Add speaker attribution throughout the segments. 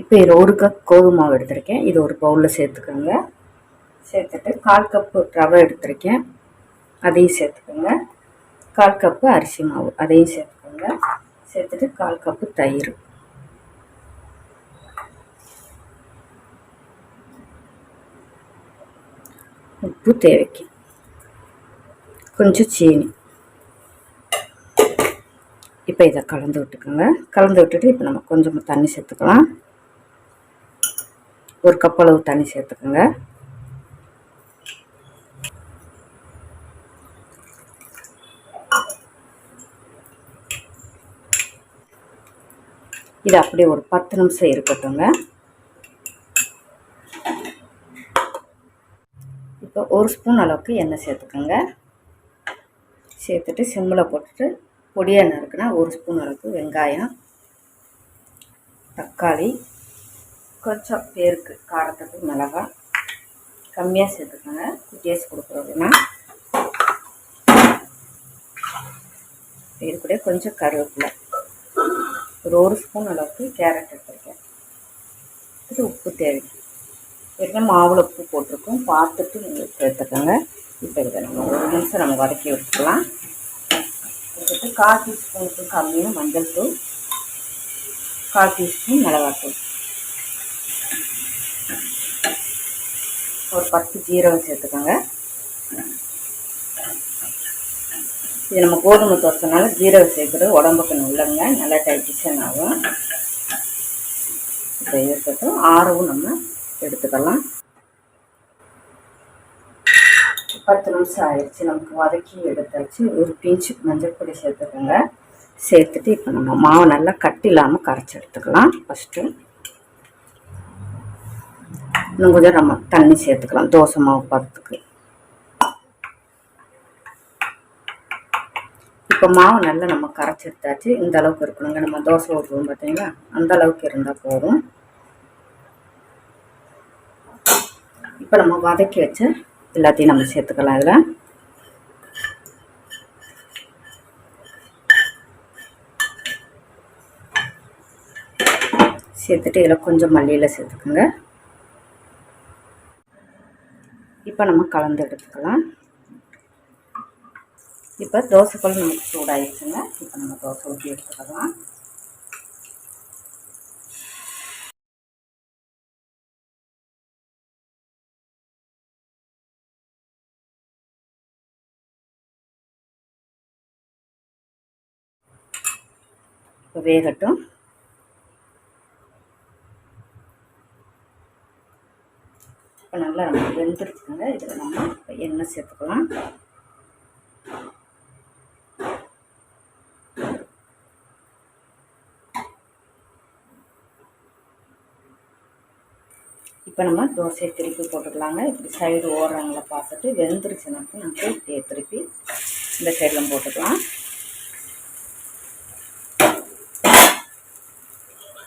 Speaker 1: இப்போ இதில் ஒரு கப் கோதுமை மாவு எடுத்திருக்கேன். இது ஒரு பவுலில் சேர்த்துக்கோங்க. சேர்த்துட்டு கால் கப்பு ரவை எடுத்திருக்கேன். அதையும் சேர்த்துக்கோங்க. கால் கப்பு அரிசி மாவு அதையும் சேர்த்துக்கோங்க. சேர்த்துட்டு கால் கப்பு தயிர். உப்பு தேவைக்கு. கொஞ்சம் சீனி. இப்போ இதை கலந்து விட்டுக்கோங்க. கலந்து விட்டுட்டு இப்போ நம்ம கொஞ்சமாக தண்ணி சேர்த்துக்கலாம். ஒரு கப் அளவு தண்ணி சேர்த்துக்கோங்க. இது அப்படியே ஒரு பத்து நிமிஷம் இருக்கட்டுங்க இப்போ ஒரு ஸ்பூன் அளவுக்கு எண்ணெய் சேர்த்துக்கோங்க. சேர்த்துட்டு சிம்மில் போட்டுட்டு பொடியாக நறுக்குனா ஒரு ஸ்பூன் அளவுக்கு வெங்காயம் தக்காளி கொஞ்சம் பேருக்கு காரத்துக்கு மிளகாய் கம்மியாக சேர்த்துக்கோங்க. குட்டியாஸ் கொடுக்குறதுனா இது கூட கொஞ்சம் கருவேப்பிலை. ஒரு ஒரு ஸ்பூன் அளவுக்கு கேரட் எடுத்துருக்கேன். இது உப்பு தேவை. ஏற்கனவே மாவில் உப்பு போட்டிருக்கோம். பார்த்துட்டு நீங்கள் எடுத்துக்கோங்க இப்போ இதை நம்ம ஒரு நிமிஷம் நம்ம வதக்கி வச்சுக்கலாம் இதுக்கு கால் டீஸ்பூனுக்கு கம்மியாக மஞ்சள் தூள் கால் டீஸ்பூன் மிளகாத்தூள். ஒரு பத்து ஜீரகம் சேர்த்துக்கோங்க. இது நம்ம கோதுமை தோசைனால ஜீரகம் சேர்க்குறது உடம்புக்கு நல்லங்க நல்லா டைஜஷன் ஆகும். இப்போ இருக்கட்டும். ஆறவும் நம்ம எடுத்துக்கலாம். பத்து நிமிஷம் ஆயிடுச்சு. நமக்கு வதக்கி எடுத்தாச்சு. ஒரு பிஞ்சு மஞ்சள் பொடி சேர்த்துக்கோங்க. சேர்த்துட்டு இப்போ நம்ம மாவு நல்லா கட்டி இல்லாமல் கரைச்சி எடுத்துக்கலாம். ஃபஸ்ட்டு இன்னும் கொஞ்சம் நம்ம தண்ணி சேர்த்துக்கலாம். தோசை மாவு பதத்துக்கு. இப்போ மாவு நல்லா நம்ம கரைச்சி எடுத்தாச்சு இந்த அளவுக்கு இருக்கணுங்க. நம்ம தோசை ஊற்றுவோம் பார்த்தீங்களா அந்த அளவுக்கு இருந்தால் போதும். இப்போ நம்ம வதக்கி வச்சு எல்லாத்தையும் நம்ம சேர்த்துக்கலாம் இதில். சேர்த்துட்டு இதில் கொஞ்சம் மல்லியில் சேர்த்துக்கோங்க. இப்போ நம்ம கலந்து எடுத்துக்கலாம். இப்போ தோசைக்கல் நமக்கு சூடாயிடுச்சுங்க. இப்போ நம்ம தோசை ஊற்றி எடுத்துக்கலாம். இப்போ வேகட்டும். இப்போ நல்லா நம்ம இதில் நம்ம எண்ணெய் சேர்த்துக்கலாம். இப்போ நம்ம தோசையை திருப்பி போட்டுக்கலாங்க. இப்படி சைடு ஓடுறாங்கள பார்த்துட்டு வெந்துருச்சுனாக்க நமக்கு இப்படியே திருப்பி இந்த சைடில் போட்டுக்கலாம்.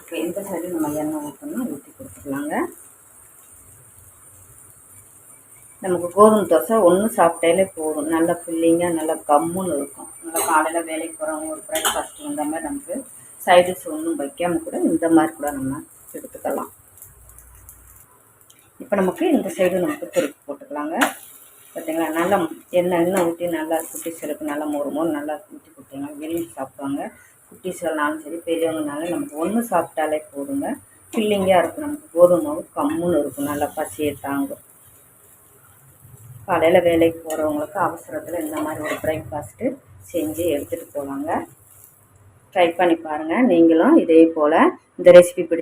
Speaker 1: இப்போ இந்த சைடு நம்ம எண்ணெய் ஊற்றணும் ஊற்றி கொடுத்துக்கலாங்க. நமக்கு கோதுமை தோசை ஒன்று சாப்பிட்டாலே போதும். நல்லா ஃபில்லிங்காக நல்லா கம்முன்னு இருக்கும். நல்லா காலையில் வேலைக்கு போகிறவங்க ஒரு பிரேக்ஃபாஸ்ட் வந்த மாதிரி நமக்கு சைடிஷ் ஒன்றும் வைக்காமல் கூட இந்த மாதிரி கூட நம்ம எடுத்துக்கலாம். இப்போ நமக்கு இந்த சைடு நமக்கு திருப்பி போட்டுக்கலாங்க. பார்த்தீங்களா நல்லா எண்ணெய் எண்ணெய் ஊற்றி நல்லா குட்டிஸ்களுக்கு நல்லா மொறு மொறு நல்லா ஊற்றி கொடுத்தீங்கன்னா விரும்பி சாப்பிடுவாங்க. குட்டிஸ்கள்னாலும் சரி பெரியவங்கனாலும் நமக்கு ஒன்று சாப்பிட்டாலே போதுங்க. ஃபில்லிங்காக இருக்கும். நமக்கு கோதுமை கம்முன்னு இருக்கும். நல்லா பசியை தாங்கும். காலையில் வேலைக்கு போகிறவங்களுக்கு அவசரத்தில் இந்த மாதிரி ஒரு பிரேக்ஃபாஸ்ட்டு செஞ்சு எடுத்துகிட்டு போவாங்க ட்ரை பண்ணி பாருங்கள் நீங்களும் இதே போல் இந்த ரெசிபி பிடி